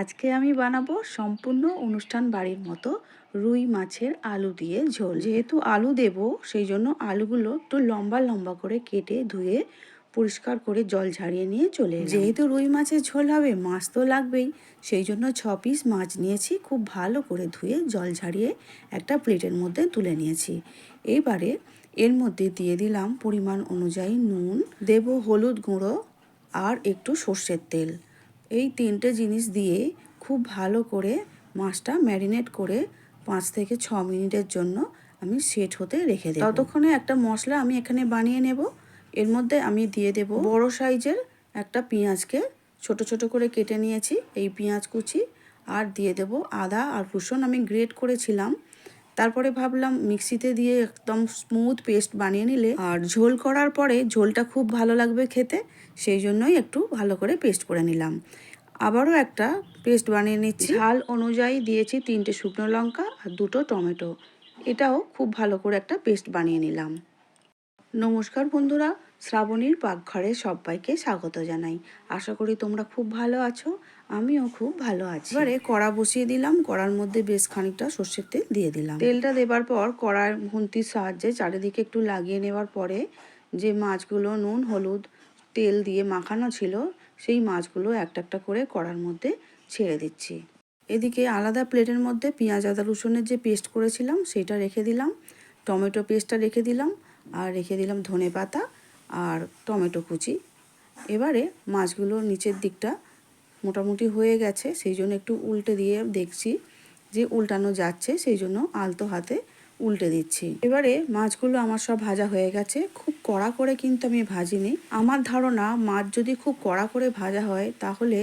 আজকে আমি বানাবো সম্পূর্ণ অনুষ্ঠান বাড়ির মতো রুই মাছের আলু দিয়ে ঝোল। যেহেতু আলু দেব, সেই জন্য আলুগুলো একটু লম্বা লম্বা করে কেটে ধুয়ে পরিষ্কার করে জল ঝাড়িয়ে নিয়ে চলে যেহেতু রুই মাছের ঝোল হবে, মাছ তো লাগবেই, সেই জন্য ছ পিস মাছ নিয়েছি, খুব ভালো করে ধুয়ে জল ঝাড়িয়ে একটা প্লেটের মধ্যে তুলে নিয়েছি। এবারে এর মধ্যে দিয়ে দিলাম পরিমাণ অনুযায়ী নুন, দেব হলুদ গুঁড়ো আর একটু সর্ষের তেল। এই তিনটে জিনিস দিয়ে খুব ভালো করে মাছটা ম্যারিনেট করে পাঁচ থেকে ছ মিনিটের জন্য আমি সেট হতে রেখে দেব। ততক্ষণে একটা মশলা আমি এখানে বানিয়ে নেব। এর মধ্যে আমি দিয়ে দেব বড় সাইজের একটা পেঁয়াজকে। ছোট ছোট করে কেটে নিয়েছি এই পেঁয়াজ কুচি। আর দিয়ে দেব আদা আর রসুন। আমি গ্রেট করেছিলাম তারপরে ভাবলাম মিক্সিতে দিয়ে একদম স্মুথ পেস্ট বানিয়ে নিলে আর ঝোল করার পরে ঝোলটা খুব ভালো লাগবে খেতে, সেই জন্যই একটু ভালো করে পেস্ট করে নিলাম। আবারও একটা পেস্ট বানিয়ে নিচ্ছি। ঝাল অনুযায়ী দিয়েছি তিনটে শুকনো লঙ্কা আর দুটো টমেটো। এটাও খুব ভালো করে একটা পেস্ট বানিয়ে নিলাম। নমস্কার বন্ধুরা, শ্রাবণীর পাকঘরে সবাইকে স্বাগত জানাই। আশা করি তোমরা খুব ভালো আছো। আমিও খুব ভালো আছি। এবারে কড়া বসিয়ে দিলাম কড়ার মধ্যে বেশ খানিকটা সর্ষের তেল দিয়ে দিলাম। তেলটা দেবার পর কড়ার খুন্তির সাহায্যে চারিদিকে একটু লাগিয়ে নেবার পরে যে মাছগুলো নুন হলুদ তেল দিয়ে মাখানো ছিল সেই মাছগুলো একটা একটা করে কড়ার মধ্যে ছেড়ে দিচ্ছি। এদিকে আলাদা প্লেটের মধ্যে পেঁয়াজ আদা রসুনের যে পেস্ট করেছিলাম সেটা রেখে দিলাম। টমেটো পেস্টটা রেখে দিলাম আর রেখে দিলাম ধনে পাতা আর টমেটো কুচি। এবারে মাছগুলো নিচের দিকটা মোটামুটি হয়ে গেছে, সেই জন্য একটু উল্টে দিয়ে দেখছি যে উল্টানো যাচ্ছে, সেই জন্য আলতো হাতে উল্টে দিচ্ছি। এবারে মাছগুলো আমার সব ভাজা হয়ে গেছে, খুব কড়া করে কিন্তু আমি ভাজিনি। আমার ধারণা মাছ যদি খুব কড়া করে ভাজা হয়, তাহলে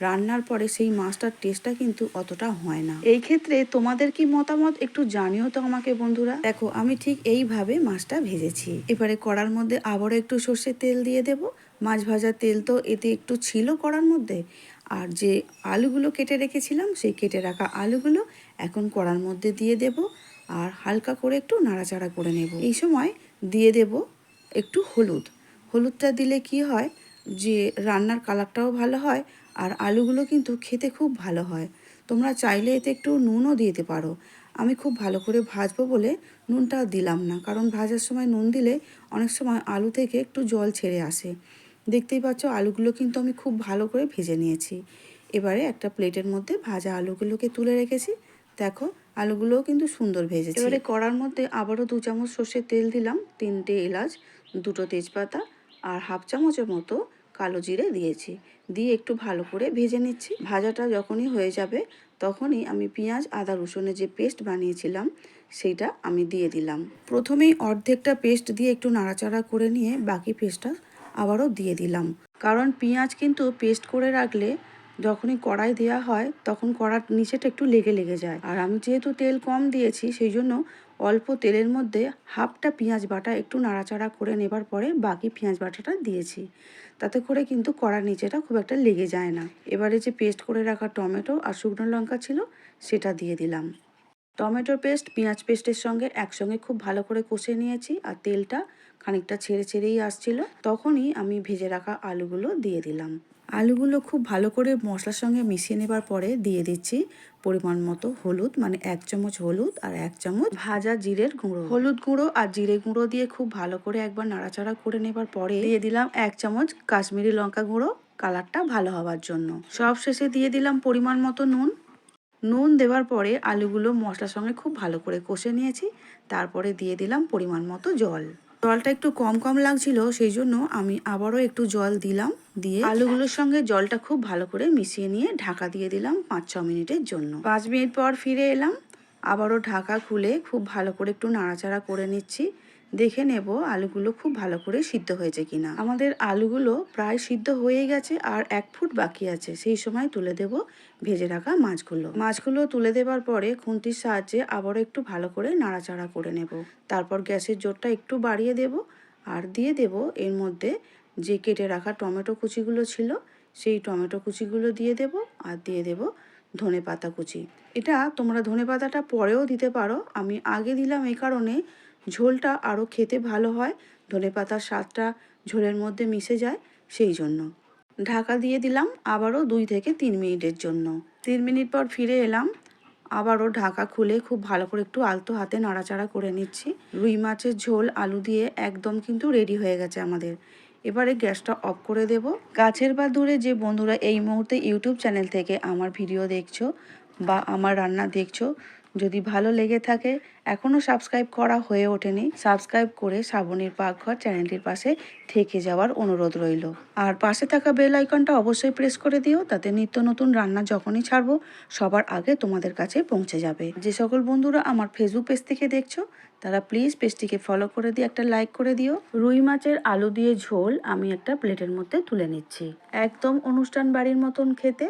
রান্নার পরে সেই মাছটার টেস্টটা কিন্তু অতটা হয় না। এই ক্ষেত্রে তোমাদের কি মতামত একটু জানিও তো আমাকে বন্ধুরা। দেখো, আমি ঠিক এইভাবে মাছটা ভেজেছি। এবারে কড়ার মধ্যে আবারও একটু সর্ষের তেল দিয়ে দেব। মাছ ভাজার তেল তো এতে একটু ছিল কড়ার মধ্যে। আর যে আলুগুলো কেটে রেখেছিলাম, সেই কেটে রাখা আলুগুলো এখন কড়ার মধ্যে দিয়ে দেব আর হালকা করে একটু নাড়াচাড়া করে নেব। এই সময় দিয়ে দেব একটু হলুদ। হলুদটা দিলে কি হয় যে রান্নার কালারটাও ভালো হয় আর আলুগুলো কিন্তু খেতে খুব ভালো হয়। তোমরা চাইলে এতে একটু নুনও দিতে পারো। আমি খুব ভালো করে ভাজবো বলে নুনটা দিলাম না, কারণ ভাজার সময় নুন দিলে অনেক সময় আলু থেকে একটু জল ছেড়ে আসে। দেখতেই পাচ্ছ আলুগুলো কিন্তু আমি খুব ভালো করে ভেজে নিয়েছি। এবারে একটা প্লেটের মধ্যে ভাজা আলুগুলোকে তুলে রেখেছি। দেখো আলুগুলোও কিন্তু সুন্দর ভেজেছি। এবারে কড়ার মধ্যে আবারও দু চামচ সর্ষের তেল দিলাম তিনটে এলাচ দুটো তেজপাতা আর হাফ চামচের মতো কালো জিরে দিয়েছি। দিয়ে একটু ভালো করে ভেজে নিচ্ছি। ভাজাটা যখনই হয়ে যাবে তখনই আমি পেঁয়াজ আদা রসুনের যে পেস্ট বানিয়েছিলাম সেইটা আমি দিয়ে দিলাম। প্রথমেই অর্ধেকটা পেস্ট দিয়ে একটু নাড়াচাড়া করে নিয়ে বাকি পেস্টটা আবারও দিয়ে দিলাম। কারণ পেঁয়াজ কিন্তু পেস্ট করে রাখলে যখনই কড়াই দেওয়া হয়, তখন কড়ার নিচেটা একটু লেগে লেগে যায়। আর আমি যেহেতু তেল কম দিয়েছি, সেই জন্য অল্প তেলের মধ্যে হাফটা পেঁয়াজ বাটা একটু নাড়াচাড়া করে নেবার পরে বাকি পেঁয়াজ বাটাটা দিয়েছি। তাতে করে কিন্তু কড়ার নিচেটা খুব একটা লেগে যায় না। এবারে যে পেস্ট করে রাখা টমেটো আর শুকনো লঙ্কা ছিল, সেটা দিয়ে দিলাম। টমেটোর পেস্ট, পেঁয়াজ পেস্টের সঙ্গে একসঙ্গে খুব ভালো করে কষে নিয়েছি আর তেলটা খানিকটা ছেড়ে ছেড়েই আসছিল। তখনই আমি ভেজে রাখা আলুগুলো দিয়ে দিলাম। আলুগুলো খুব ভালো করে মশলার সঙ্গে মিশিয়ে নেবার পরে দিয়ে দিচ্ছি পরিমাণ মতো হলুদ মানে এক চামচ হলুদ আর এক চামচ ভাজা জিরের গুঁড়ো। হলুদ গুঁড়ো আর জিরে গুঁড়ো দিয়ে খুব ভালো করে একবার নাড়াচাড়া করে নেবার পরে দিয়ে দিলাম এক চামচ কাশ্মীরি লঙ্কা গুঁড়ো। কালারটা ভালো হওয়ার জন্য। সব শেষে দিয়ে দিলাম পরিমাণ মতো নুন। নুন দেওয়ার পরে আলুগুলো মশলার সঙ্গে খুব ভালো করে কষে নিয়েছি। তারপরে দিয়ে দিলাম পরিমাণ মতো জল। জলটা একটু কম কম লাগছিল, সেই জন্য আমি আবারও একটু জল দিলাম। দিয়ে আলুগুলোর সঙ্গে জলটা খুব ভালো করে মিশিয়ে নিয়ে ঢাকা দিয়ে দিলাম পাঁচ ছ মিনিটের জন্য। পাঁচ মিনিট পর ফিরে এলাম। আবারও ঢাকা খুলে খুব ভালো করে একটু নাড়াচাড়া করে নিচ্ছি। দেখে নেব আলুগুলো খুব ভালো করে সিদ্ধ হয়েছে কিনা। আমাদের আলুগুলো প্রায় সিদ্ধ হয়ে গেছে আর এক ফুট বাকি আছে। সেই সময় তুলে দেব ভেজে রাখা মাছগুলো। মাছগুলো তুলে দেবার পরে খুন্তির সাহায্যে আবারও একটু ভালো করে নাড়াচাড়া করে নেব। তারপর গ্যাসের জোরটা একটু বাড়িয়ে দেব আর দিয়ে দেব এর মধ্যে যে কেটে রাখা টমেটো কুচিগুলো ছিল, সেই টমেটো কুচিগুলো দিয়ে দেব আর দিয়ে দেব ধনে পাতা কুচি। এটা তোমরা ধনে পাতাটা পরেও দিতে পারো। আমি আগে দিলাম এই কারণে ঝোলটা আরও খেতে ভালো হয়, ধনে পাতার স্বাদটা ঝোলের মধ্যে মিশে যায়, সেই জন্য। ঢাকা দিয়ে দিলাম আবারও দুই থেকে তিন মিনিটের জন্য। তিন মিনিট পর ফিরে এলাম, আবারও ঢাকা খুলে খুব ভালো করে একটু আলতো হাতে নাড়াচাড়া করে নিচ্ছি। রুই মাছের ঝোল, আলু দিয়ে একদম কিন্তু রেডি হয়ে গেছে আমাদের। এবারে গ্যাসটা অফ করে দেব। গাছের বা দূরে যে বন্ধুরা এই মুহূর্তে ইউটিউব চ্যানেল থেকে আমার ভিডিও দেখছ বা আমার রান্না দেখছ যদি ভালো লেগে থাকে, এখনও সাবস্ক্রাইব করা হয়ে ওঠেনি সাবস্ক্রাইব করে শ্রাবণীর পাকঘর চ্যানেলটির পাশে থেকে যাওয়ার অনুরোধ রইল। আর পাশে থাকা বেল আইকনটা অবশ্যই প্রেস করে দিও, তাতে নিত্য নতুন রান্না যখনই ছাড়বো, সবার আগে তোমাদের কাছে পৌঁছে যাবে। যে সকল বন্ধুরা আমার ফেসবুক পেজ থেকে দেখছ, তারা প্লিজ পেজটিকে ফলো করে দিয়ে একটা লাইক করে দিও। রুই মাছের আলু দিয়ে ঝোল আমি একটা প্লেটের মধ্যে তুলে নিচ্ছি। একদম অনুষ্ঠান বাড়ির মতন খেতে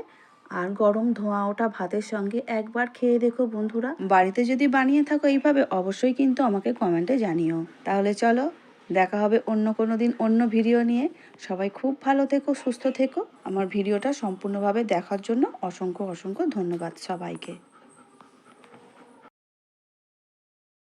আর গরম ধোঁয়া ওটা ভাতের সঙ্গে একবার খেয়ে দেখো বন্ধুরা। বাড়িতে যদি বানিয়ে থাকো এইভাবে, অবশ্যই কিন্তু আমাকে কমেন্টে জানিও। তাহলে চলো, দেখা হবে অন্য কোনো দিন অন্য ভিডিও নিয়ে। সবাই খুব ভালো থেকো, সুস্থ থেকো। আমার ভিডিওটা সম্পূর্ণভাবে দেখার জন্য অসংখ্য অসংখ্য ধন্যবাদ সবাইকে।